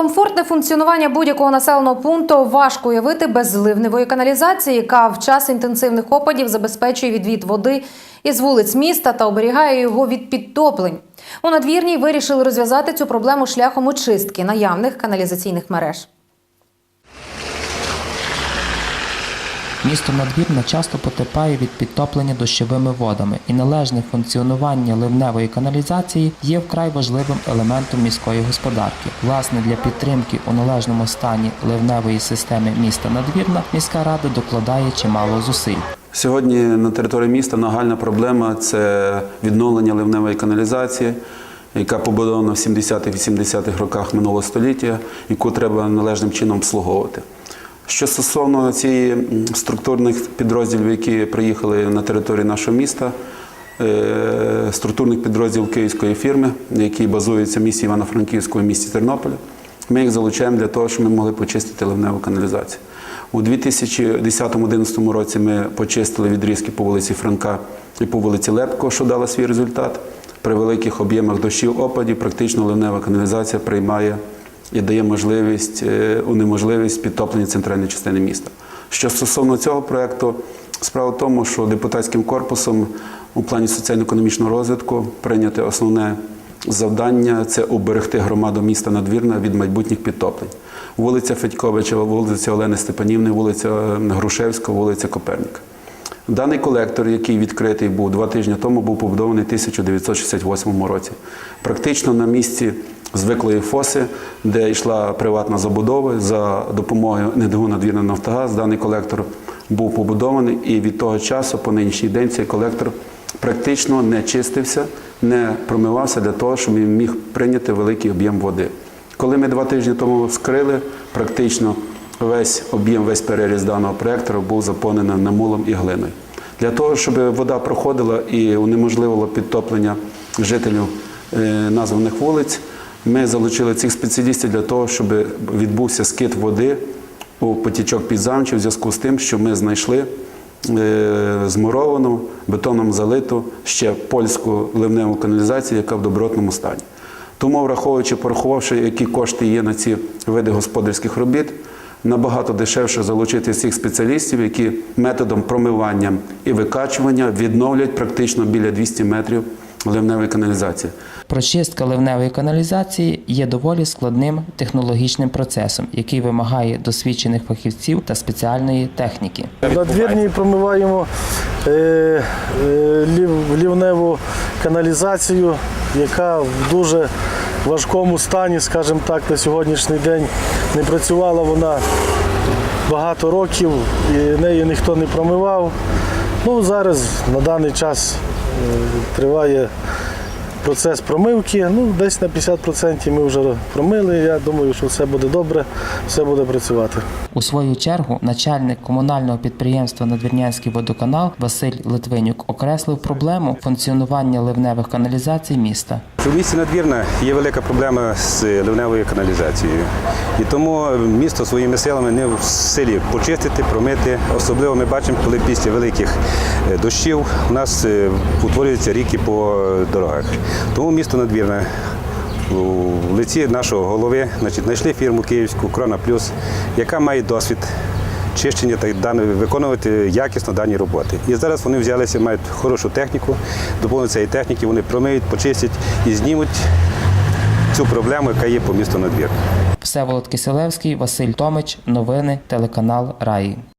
Комфортне функціонування будь-якого населеного пункту важко уявити без зливневої каналізації, яка в час інтенсивних опадів забезпечує відвід води із вулиць міста та оберігає його від підтоплень. У надвірній вирішили розв'язати цю проблему шляхом очистки наявних каналізаційних мереж. Місто Надвірна часто потерпає від підтоплення дощовими водами, і належне функціонування ливневої каналізації є вкрай важливим елементом міської господарки. Власне, для підтримки у належному стані ливневої системи міста Надвірна міська рада докладає чимало зусиль. Сьогодні на території міста нагальна проблема це відновлення ливневої каналізації, яка побудована в 70-80-х роках минулого століття, яку треба належним чином обслуговувати. Що стосовно цієї структурних підрозділів, які приїхали на територію нашого міста, е, структурних підрозділів київської фірми, які базуються в місті Івано-Франківську і місті Тернополя, ми їх залучаємо для того, щоб ми могли почистити ливневу каналізацію. У 2010-2011 році ми почистили відрізки по вулиці Франка і по вулиці Лепко, що дало свій результат. При великих об'ємах дощів опадів практично ливнева каналізація приймає і дає можливість е, унеможливість підтоплення центральної частини міста. Що стосовно цього проєкту, справа в тому, що депутатським корпусом у плані соціально-економічного розвитку прийняте основне завдання це уберегти громаду міста Надвірна від майбутніх підтоплень. Вулиця Федьковича, вулиця Олени Степанівни, вулиця Грушевська, вулиця Коперніка. Даний колектор, який відкритий був два тижні тому, був побудований в 1968 році. Практично на місці звиклої фоси, де йшла приватна забудова за допомогою НДГУ «Надвірна Нафтогаз, даний колектор був побудований, і від того часу, по нинішній день, цей колектор практично не чистився, не промивався для того, щоб він міг прийняти великий об'єм води. Коли ми два тижні тому вскрили, практично весь об'єм, весь переріз даного проєктора був заповнений намулом і глиною. Для того, щоб вода проходила і унеможливило підтоплення жителів е, названих вулиць, ми залучили цих спеціалістів для того, щоб відбувся скид води у потічок підзамчі в зв'язку з тим, що ми знайшли е, змуровану, бетоном залиту ще польську ливневу каналізацію, яка в добротному стані. Тому, враховуючи, порахувавши, які кошти є на ці види господарських робіт, набагато дешевше залучити цих спеціалістів, які методом промивання і викачування відновлять практично біля 200 метрів ливневої каналізації. Прочистка ливневої каналізації є доволі складним технологічним процесом, який вимагає досвідчених фахівців та спеціальної техніки. На двірній промиваємо е, е, лів- лівневу каналізацію, яка в дуже важкому стані, скажімо так, на сьогоднішній день не працювала вона багато років, і неї ніхто не промивав. Ну, зараз на даний час е, триває процес промивки. Ну, десь на 50% ми вже промили. Я думаю, що все буде добре, все буде працювати. У свою чергу начальник комунального підприємства Надвірнянський водоканал Василь Литвинюк окреслив проблему функціонування ливневих каналізацій міста. У місті Надвірна є велика проблема з ливневою каналізацією. І тому місто своїми силами не в силі почистити, промити. Особливо ми бачимо, коли після великих е, дощів у нас е, утворюються ріки по дорогах. Тому місто Надвірна у лиці нашого голови значить, знайшли фірму київську Крона Плюс, яка має досвід чищення та дані- виконувати якісно дані роботи. І зараз вони взялися, мають хорошу техніку, доповнення цієї техніки вони промиють, почистять і знімуть цю проблему, яка є по місту Надвір. Всеволод Киселевський, Василь Томич, новини, телеканал Раї.